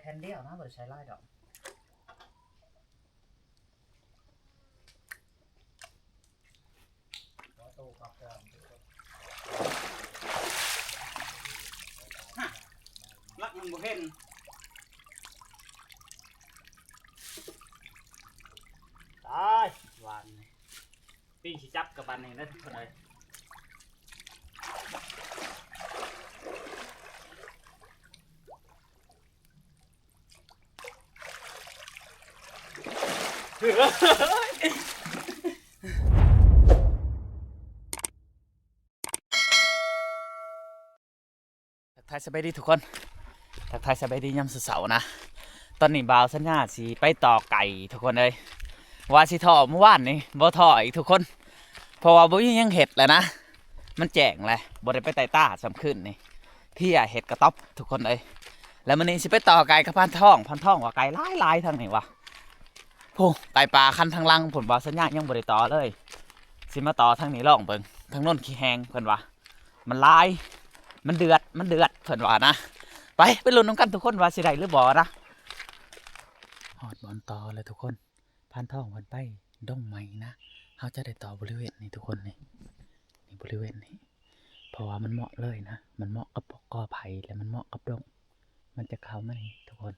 แผ่นเดียวนะบ่ได้ใช้หลายดอกลักมันบ่เห็นตายหวานปิ้งสิจับกับบันนี่นะทุกคนเลย ทักทายสบายดีทุกคน ทักทายสบายดียามเสาร์ๆนะ ตอนนี้บ่าวสัญญาสิไปต่อไก่ทุกคนเลยว่าสิท่อเมื่อวานนี่บ่ท่ออีกทุกคน เพราะว่าบ่มีหยังเห็ดแล้วนะ มันแจ้งเลยบ่ได้ไปไต่ต้าสำขึ้นนี่พี่อะเห็ดกระต๊อบทุกคนเลยแล้วมันนี้สิไปต่อไก่กับพันท่อง พันท่องว่าไก่หลายลายๆทางนี่วะ โอ้ไก่ปลาคันทางลังผลบ่าสัญญายังบ่ได้ต่อเลยสิมาต่อทางนี้ลองเบิ่งทางโน้นขี้แหงเพิ่นว่า มันลาย มันเดือดมันเดือดเพิ่นว่านะไปไปลุ้นน้ำกันทุกคนว่าสิได้หรือบ่นะหอดบอลต่อเลยทุกคนพันท่องมันไปด้งใหม่นะเขาจะได้ต่อบริเวณนี้ทุกคนนี่นี่บริเวณนี้เพราะว่ามันเหมาะเลยนะ มันเหมาะกับกอไผ่และมันเหมาะกับดง มันจะเข้ามานี่ทุกคน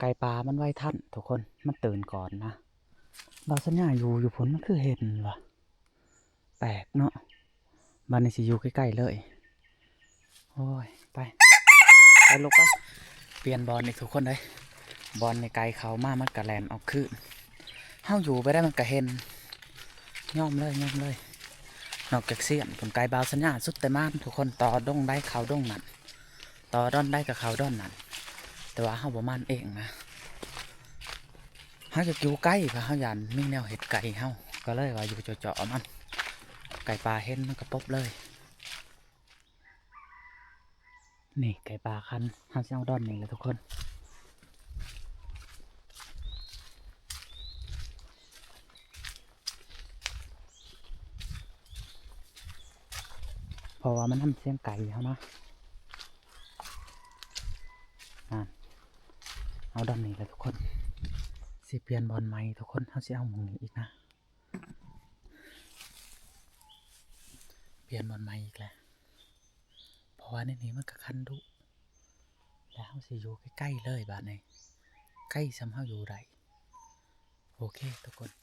ไก่ปลามันไว้ท่านทุกคนมันตื่นก่อนนะบาสัญญาอยู่อยู่ผลมันคือเห็นวะแปลกเนาะบ้านนี้สิอยู่ใกล้ๆเลยโอ้ยไปไปลูกไปเปลี่ยนบอลอีกทุกคนเลยบอลในไกลเขามามันกระแลนออกคืนเฮาอยู่ไปได้มันกระเห็นย่อมเลยย่อมเลย นอกจากเสียนผมไกลบาวสัญญาสุดแต่มานทุกคนต่อดงได้เขาดงนั่นต่อดอนได้กับเขาดอนนั่น แต่ว่าเฮาบ่มันเองนะเฮาจะอยู่ใกล้เพราะเฮายันมีแนวเห็ดไก่เฮาก็เลยว่าอยู่เจาะๆมัน ไก่ปลาเห็นมันก็ปบเลย นี่ไก่ปลาคันห้าเจ้าดอนนี่เลยทุกคนเพราะว่ามันทำเสียงไก่เขานะอ่า เอาดำนนี่เลยทุกคนสิเปลี่ยนบอลไหมทุกคนเขาสิเอาหมุงนี้อีกนะ เปลี่ยนบอลไหม่อีกแล้วเพราะว่าในนี้มันก็คันดุแล้วเขาสิอยู่ใกล้ๆเลยบาดนี้ใกล้ซ้ำเขาอยู่ไรโอเคทุกคน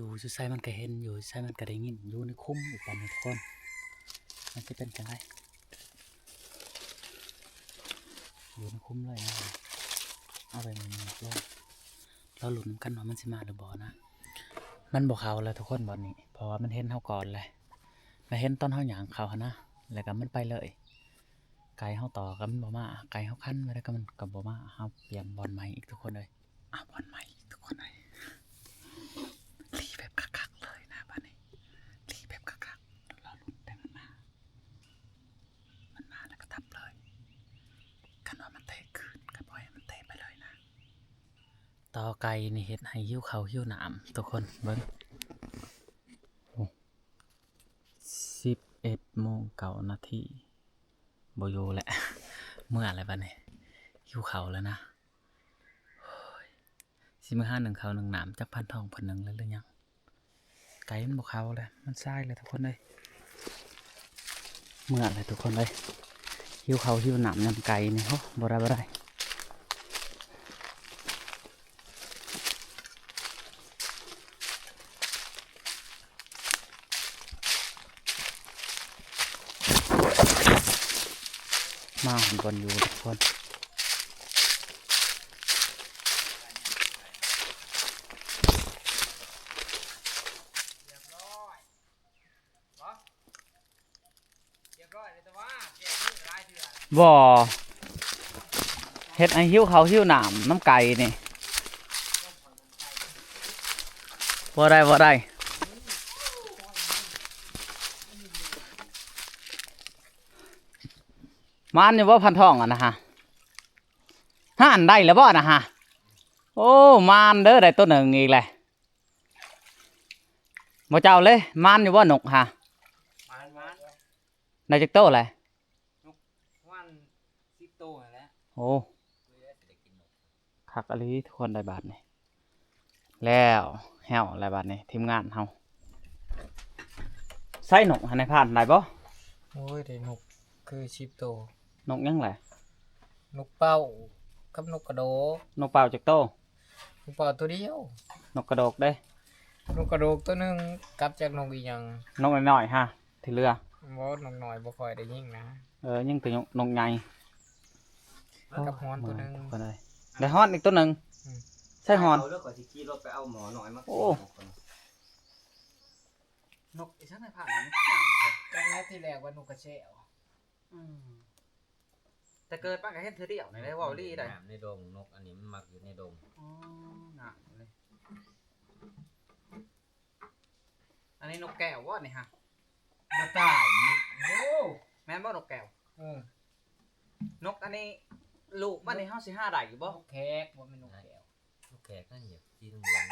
อยู่จุดไซมันก็เห็นอยู่ไซมันก็ได้ยินอยู่ในคุ้มอีกปันทุกคนมันจะเป็นจังไรอยู่ในคุ้มเลยนะเอาไปมันเลยเราหลุนกันว่ามันสิมาหรือบ่นะมันบอกเขาแล้วทุกคนบอลนี้เพราะว่ามันเห็นเขาก่อนเลยมาเห็นตอนเขาหยางเขาหั้นะแล้วก็มันไปเลยไกลเขาต่อก็มันบ่มาไกลเขาขั้นไว้แล้วก็มันกับบ่มาเขาเปลี่ยนบอลใหม่อีกทุกคนเลยอะบอลใหม่ทุกคนเลย รีแบบคักๆเลยนะบ้านนี้รีแบบคักๆเราลุ้นแต่มันมา มันมาแล้วก็ทับเลยกันว่ามันเตะคืนก็ปล่อยให้มันเตะไปเลยนะ ต่อไก่นี่เฮ็ดให้หิ้วเขาหิ้วหนามทุกคนเบิ้งสิบเอ็ดโมงเก้านาทีโบอยูแหละ เมื่ออะไรบ้านี้หิ้วเขาแล้วนะสิมือห้าหนึ่งเขาหนึ่งหนามจักพันทองพันหนึ่งเลยหรือยังไก่มันบกเขาเลยมันทรายเลยทุกคนเลยเมื่ออะไรทุกคนเลยหิวเขาหิวหนามยำไก่นี่โหบ่ได้บ่ได้ มาหันบอลอยู่ทุกคนบ่เฮ็ดไอ้หิ้วเขาหิ้วหนามน้ำไก่นี่บ่ได้บ่ได้ มานอยู่ว่าพันทองอะนะฮะห่านได้แล้วบ่นะฮะ โอ้มานเด้อได้ตัวหนึ่งอีกเลยบ่เจ้าเลยมานอยู่ว่านกฮะมันมันได้จักโตเลยวันสิบตัวนั่นแหล้วโอ้คักอลีทุกคนได้บาทนี่แล้วแฮวอะไรบาทนี่ทีมงานเฮาใส่นกให้ในผ่านได้บ่โอ้ยได้นกคือสิบตัว นกยังไงนกเป้ากับนกกระโดกนกเป่าจักโตนกเป้าตัวเดียวนกกระโดกเด้นกกระโดกตัวหนึงกลับจากนกอีหยังนกน้อยๆฮะที่เรือบ่นกน้อยบ่ค่อยได้ยิงนะเออยังตัวนกนกใหญ่กับฮ้อนตัวหนึงก็ได้ได้ฮอนอีกตัวหนึ่งอืมใช่ฮอนเาแล้วก็สิขี่รถไปเอาหมอหน่อยมาโอ้นกอีชั้นในผ่านจังแรกที่แรกว่านกกระเชว แต่เกิดป้าก็เห็นเธอเดียวในได้วอลลี่ได้น้ำในดงนกอันนี้มันมักอยู่ในดงอ๋อหนักเลยอันนี้นกแก้ววะนี่ฮะบ่ตายโอ้แม่นบ่นกแก้วเออนกอันนี้ลูกมันนี่เฮาสิห้าได้อยู่บ่นกแขกบ่แม่นนกแก้ว นกแขกนั่นเหยียบจีนเหลือง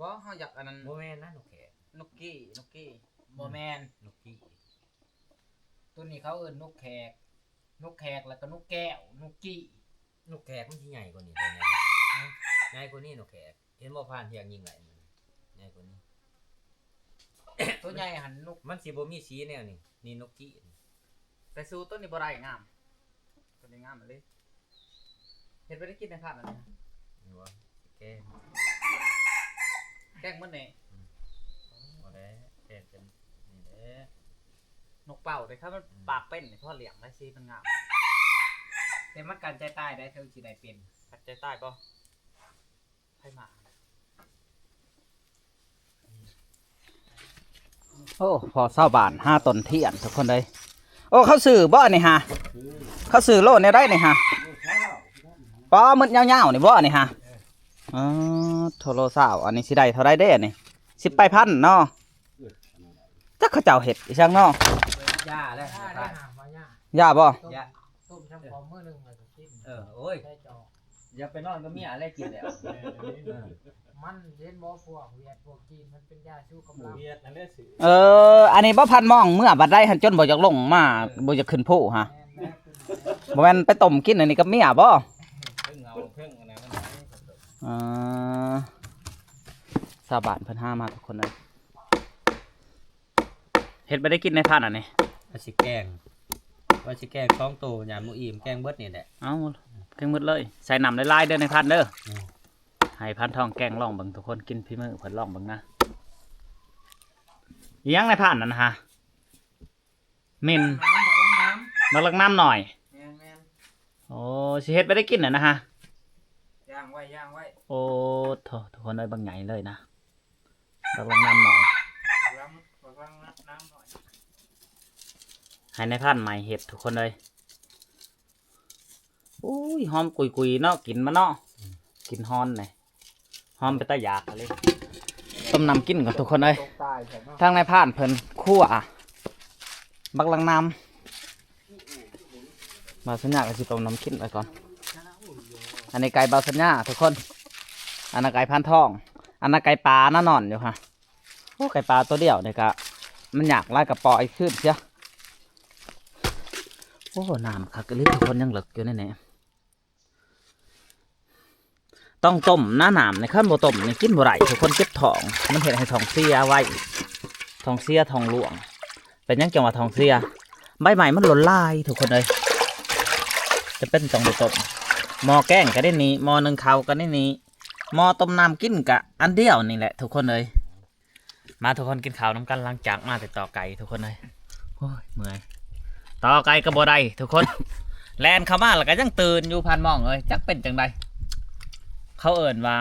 บ่เฮาอยากอันนั้นโมแม่นนะนกแขกนกกี้นกกี้บ่แม่นนกกี้ตัวนี้เขาเอิ้นนกแขก นกแขกแล้วก็นกแก้วนกกี้นกแขกมันที่ใหญ่กว่านี้เลยนะครับใหญ่กว่านี้นกแขกเห็นบ่ผ่านเที่ยงยิงไหลมันใหญ่กว่านี้ ตัวใหญ่หันนกมันสิบ่มีสีแนวนี่นี่นกกี้แต่สู้ต้นนี้บ่ได้งามต้นนี้งามมาเลยเห็นไปได้กินในผ่านอันนี้นี่ว่าแกแกล้งมันนี่บ่ได้แกงเป็นนี่แหละ นกเป่าแต่ถ้ามันปากเป็นนี่เพราะเลี้ยงได้สิมันงามแต่มันกันใจตายได้เท่าสิได้เป็นปัจจัยใต้ป่ะไพ่หมาโอ้พอเศร้าบานห้าตนเทียนทุกคนเลยโอ้เขาสื่อบ่นี่ฮะเขาสื่อโลดเนี่ยได้นี่ฮะป้อมันยาวๆนี่บ่นี่ฮะอ๋อโทรสาวอันนี้สิได้เท่าไรเด้นี่สิบไปพันเนาะจักเขาเจ้าเห็ดอีช่างเนาะ ย่าแล้วย่าได้หามาย่าย่าบ่ย่าต้มช่ำพอมื้อหนึงแล้วก็กินเออโอ้ยได้จอกอย่าไปนอนกับเมียอะไรกินแล้วมันเห็นบ่พวกเวียดพวกจีนมันเป็นยาชูกำลังเวียดนั่นแหละสิเออ อันนี้บ่พันมองเมื่อบัดได้หันจนบ่อยากลงมาบ่อยากขึ้นผู้ฮะแม่นแม่ขึ้นบ่แม่นไปต้มกินอันนี้กับเมียบ่เพิ่งเอาเพิ่งอันนั้นมันอ่าสาบานเพิ่นห้ามาทุกคนเลยเฮ็ดบ่ได้กินในพานอันนี้ ว่าสิแกงว่าสิแกงสองตัวยามมื้ออิ่มแกงเบิดนี่แหละ เอ้าแกงหมืดเลย ใส่น้ำหลายๆเด้อในพานเด้ออม ให้พันทองแกงลองเบิ่งทุกคนกินพี่มือเพิ่นลองเบิ่งนะอิหยังในพานนั่นนะฮะเม่นน้ำบอกว่าน้บักลักน้ำหน่อยำแม่นแม่นโอ้สิเฮ็ดบ่ได้กินน่ะนะฮะ ย่างไว้ย่างไว้โอ้โถทุกคนเลยบางใหญ่เลยนะบักลักน้ำหน่อย ล้างบอกว่าน้ำหน่อย ให้ในพันใหม่เห็ดทุกคนเลยอุ้ยหอมกุยกุยๆเนาะกินมาเนาะกินฮอนเลยหอมไปตาอยากเลยต้มน้ำกินก่อนทุกคนเลยตกตายใช่ไหมทางในพานเพิ่นคั่วบักลังน้ำบาสัญญาก็สิต้มน้ำกินไปก่อน อันนี้ไก่บาสัญญาทุกคน อันนั้นไก่พันทอง อันนั้นไก่ปลาน่านอนอยู่ค่ะโอ้ไก่ปลาตัวเดียวเนี่ยก็มันอยากไล่กระปอยขึ้นเชียว โอ้น้ำคักกะลิทุกคนยังเหลืออยู่ในนี้ต้องต้มหน้าหนามในขั้นโบต้มในกินบ่ไรทุกคนเจ็บท้อง มันเห็นให้ท้องเสียไว้ท้องเสียท้องหลวง เป็นยังจังหวะท้องเสียใบใหม่มันหล่นลายทุกคนเลยจะเป็นต้องโบต้มหม้อแกงก็ได้นี้หม้อหนึ่งข้าวก็ได้นี้หม้อต้มน้ำกินกะอันเดียวนี่แหละ ทุกคนเลยมาทุกคนกินข้าวน้ำกันหลังจากมาติดต่อไก่ทุกคนเลยโอ้ยเมื่อย ต่อไกลก็บ่ได้ทุกคน แลนเข้ามาแล้วก็ยังตื่นอยู่พันหมองเลยจักเป็นจังใดเขาเอิ่นว่า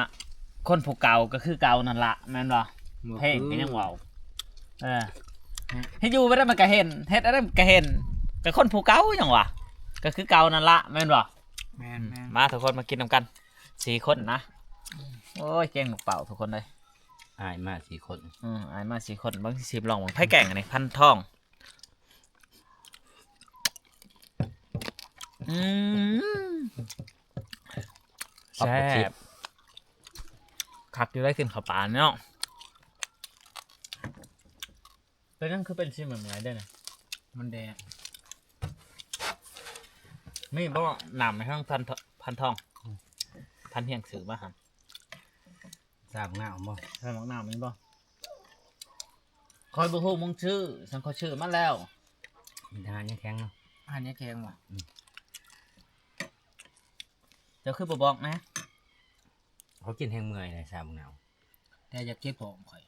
คนผู้เก่าก็คือเก่านั่นละแม่นบ่เพลงก็ยังเว้าเออให้อยู่ไม่ได้มันก็เห็นเฮ็ดอะไรมันก็เห็นก็คนผู้เก่าหยังวะก็คือเก่านั่นละแม่นบ่แม่นแม่นมาทุกคนมากินนำกันสี่คนนะโอ้ยแกงหมกเป่าทุกคนเลยอายมากสี่คนอืมอายมาสี่คนบางทีสิบลองบางไพ่แกงอันนี้พันทอง อืมแซ่บคักอยู่ได้ขึ้นข้าวปลาเนาะเป็นนั่นคือเป็นชิมเหมือนไรได้นะมันแดงไม่บอกหนำในข้างพันทพันทอง พันเฮียงสือมาหันทราบง่าวบ่ใช่หมองหนำมีบ่คอยบุฮูมึงชื่อฉันเขาชื่อมาแล้วมีทหารยังแข็งเนาะอันนี้แข็งว่ะ เดี๋ยวคือบ่บอกนะ เขากินแห้งเมื่อยเลยทราบง่าวแต่อยากเก็บผมข่อย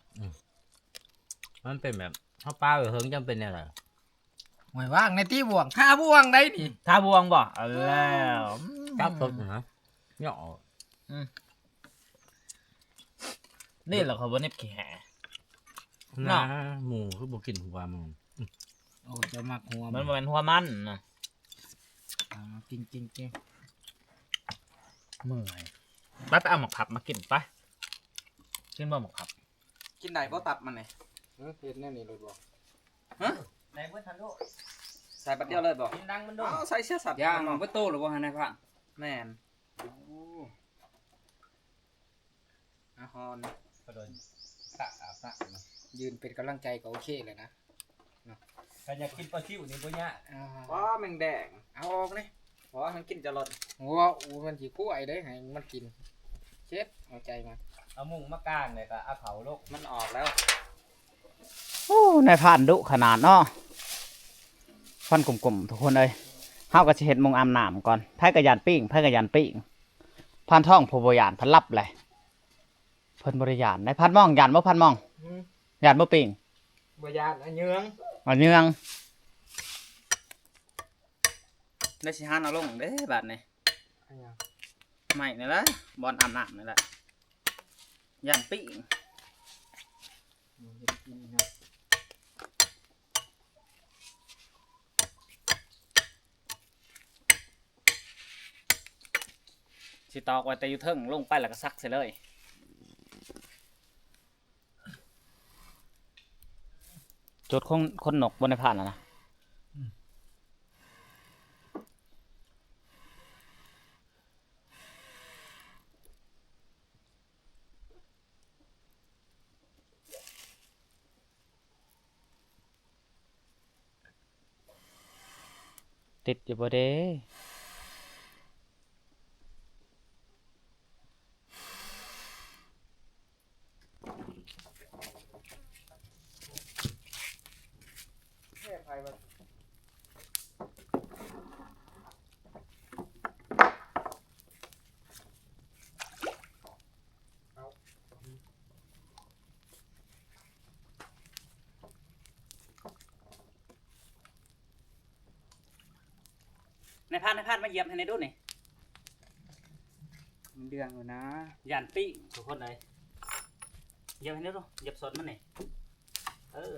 มันเป็นแบบเขาป้าไปเฮิงจำเป็นอะไรหวยว่างในที่บ่วงท่าบ่วงได้ดิถ้าบวงบ่เอาแล้วจับสดนะเหยาะนี่แหละเขาบ่เน็บขี้แห่หเนาะน้าหมูคือบ่กินหัวมันโอ้จะมักหัวมันบ่แม่นหัวมันนะอ่ากินกินกิน เมื่อยไปไปเอาหมกผับมากินไปกินบ่หมกผับกินได้บ่ตับมันนี่เฮ็ดแน่นี่เลยบ่ไหนเพิ่นทันโลใส่บัดเดียวเลยบอกกินดังมันโดนอ้าวใส่เสื้อสัตว์ย่างมันก็โตหรือว่าฮะนายพระแม่นอาฮอนก็โดนตะอาบตะยืนเป็นกำลังใจก็โอเคเลยนะถ้าอยากกินปลาชิวนี่บ่ยากอ่าว้าแมงแดงเอาออกนี่ ว้ามันกินจะหลดหัวอูมันสิคู่ไอ้ได้ให้มันกิน เช็ดเอาใจมันเอามุงมากางเลยก็เอาเขาโลกมันออกแล้ว โอ้นายผ่านดุขนาดเนาะฟันกลมๆทุกคนเอ้ยเฮาก็สิเฮ็ดมงอามน้ำก่อนไผกระยานปิ้งไผกระยานปิ้งพันท่องผู้บ่ยานพันลับเลยเพิ่นบ่ได้ยานนายพันมองยานบ่พันมองยานบ่ปิ้งบ่ยานอันเยืองอันเนือง ได้สิหานเอาลงเด้บาดนี่อันยังไม่นี่แหละบอลอาบน้ำนี่แหละย่างปิ้งมันจะกินนะสิตอกไว้แต่อยู่เทิงลงไปแล้วก็ซักใส่เลยจุดคนคนหนกบนในผ่านนะนะ ติดอยู่บ่เด้ แค่ไผมัน ในพานในพาน มาเหยียบให้ในดูนี่มันเดืองอยู่นะย่านปิ้งทุกคนเลยเหยียบให้ในดูเหยียบสดมันนี่เออ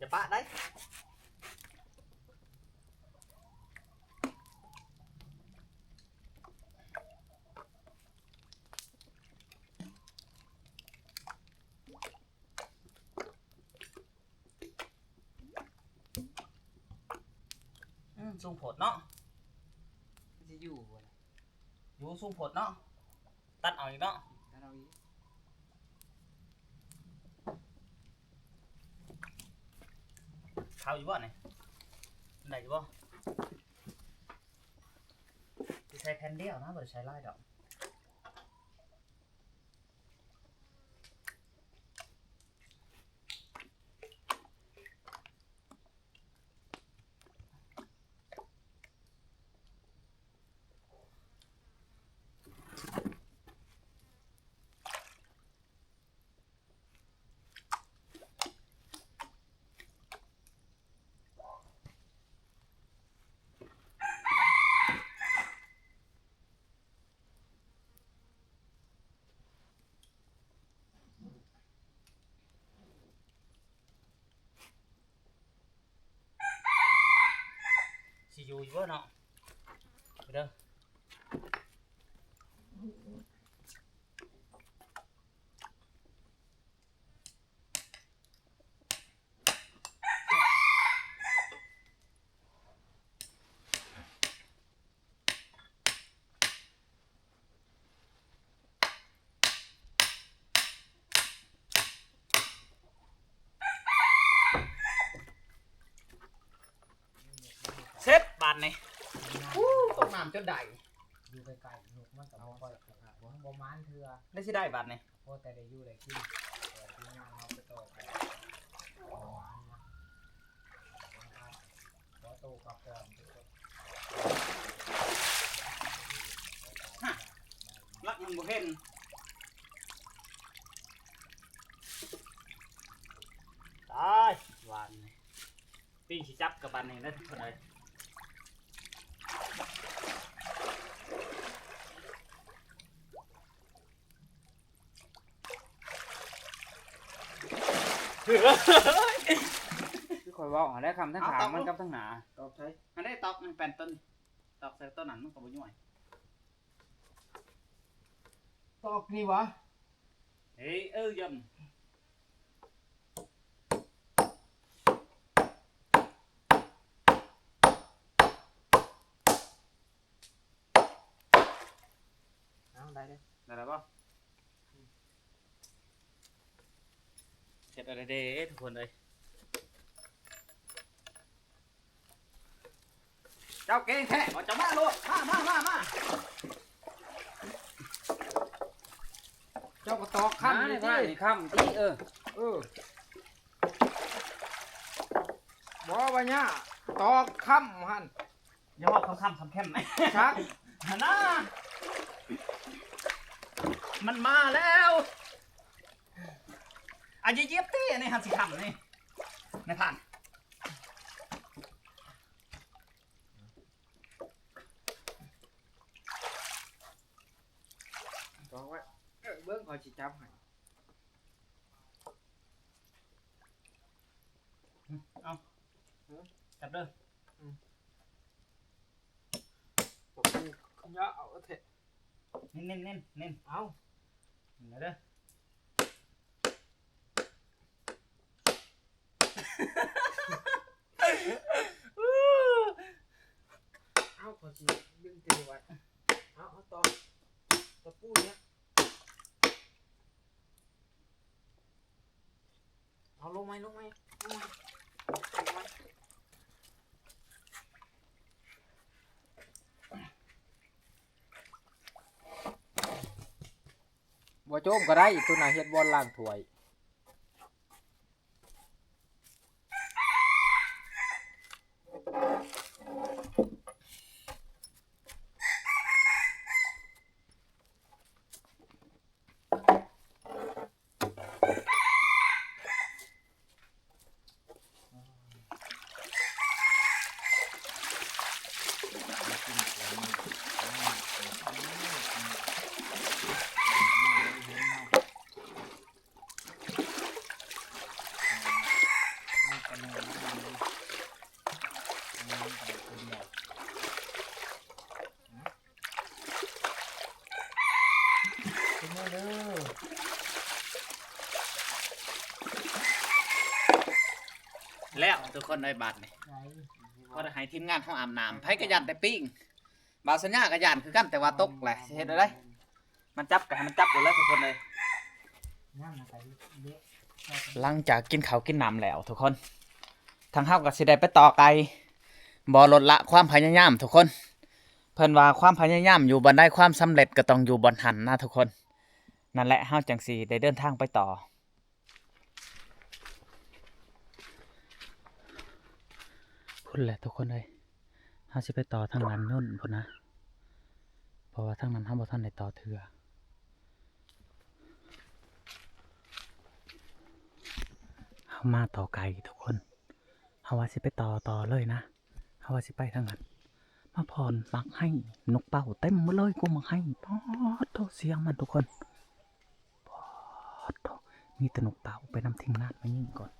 จะปะได้ สูงโผดเนาะสิอยู่บ่ล่ะอยู่สูงโผดเนาะตัดเอาอีกเนาะถ้าเราอีกเข้าอยู่บ่เนี่ยได้อยู่บ่จะใช้แผ่นเดียวนะบ่ได้ใช้ลายดอก อยู่อยู่บ่เนาะไปเด้อ เซ็ตบาทนี่อู้ตกน้ำจนได้อยู่ไกลๆหนุกมันกับบ่ค่อยบ่บ่มานเถื่อได้สิได้บาทนี่เพราะแต่ได้อยู่ได้กินแต่ที่งานเราไปต่อไปบ่มานนะขอโตกลับก่อนทุกคนลักมันบ่เห็นตายหวานนี่ปิ้งสิจับกับบานนี่ได้ทุกคนเคือคอยเว่าได้คำทั้งขางมันกับทั้งหนาตอบใช้มันได้ตอกมันเป็นต้นตอกใส่ต้นนั้นมันก็บ่ย่อยตอกนี่วะเฮ้ยเออยำเอาได้เลยได้แล้วป่ะ สร็จอะไรเด้ทุกคนเลยเจ้าเก่งแท้เอาเจ้ามาโลดมามามามาเจ้าก็ตอกขั้นมานี่นี่ดินี่ค่ำที่เออเออบ่ว่าเนี่ยตอกค่ำหันอย่าบอกคำคำคำแค่ไหมชักฮะนะมันมาแล้ว อาเยียบตี้ในหันสิคำนี่ในผ่านตอกไว้เออเบิ้งขอยสิจับให้จับเด้อบอกกูขยะเอาเถอะเน้นเน้นเน้นเน้นเอาเดี๋ยวเด้อ เอาขอยสิดึงตีไว้เอาเอาต่อตะปูเนี่ยเอาลงไหมลงไหมลงไหมลงไหมบ่โจมก็ได้ตัวน่ะเฮ็ดบอลล่างถ้วย ทุกคนได้บัตรนี่ก็ได้ให้ทีมงานเขาอาบน้ำไผกระยันแต่ปิ้งบาวสัญญากระยันคือกันแต่ว่าตกแหละสิเฮ็ดอะไรมันจับกันมันจับอยู่แล้วทุกคนเลยหลังจากกินข้าวกินน้ำแล้ว ทุกคนทางเฮาก็สิได้ไปต่อไกลบ่ลดละความพยายามทุกคน เพิ่นว่าความพยายามอยู่บ่ได้ความสำเร็จก็ต้องอยู่บนหันนะทุกคน นั่นแหละเฮาจังสิได้เดินทางไปต่อ พุ่นแหละทุกคนเลยเฮาสิไปต่อทางนั้นนุ่นพุ่นนะ เพราะว่าทางนั้นเฮาบ่ทันได้ต่อเทื่อเฮามาต่อไกลทุกคนเฮาว่าสิไปต่อต่อเลยนะเฮาว่าสิไปทางนั้น มาพรมักให้นกเป่าเต็มหมดเลยกูมักให้ปอดโตเสียงมันทุกคนปอดโตมีแต่นกเป่าไปนำทีมงานมายิงก่อน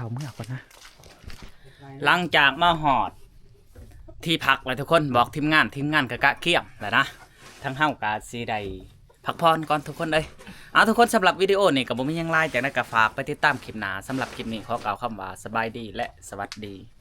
คักแล้วคักแล้วทุกคนอันนี้เป่าเมื่อก่อนนะ หลังจากมาหอด ที่พักเลยทุกคนบอกทีมงานทีมงานกะกะเกี่ยมแหละนะทั้งห้ากาสีใดพักพรก่อนทุกคนเลยเอาทุกคนสำหรับวิดีโอนี้กับผมยังไลน์จากนั้นก็ฝากไปติดตามคลิปหนาสำหรับคลิปนี้ขอกล่าวคำว่าสบายดีและสวัสดี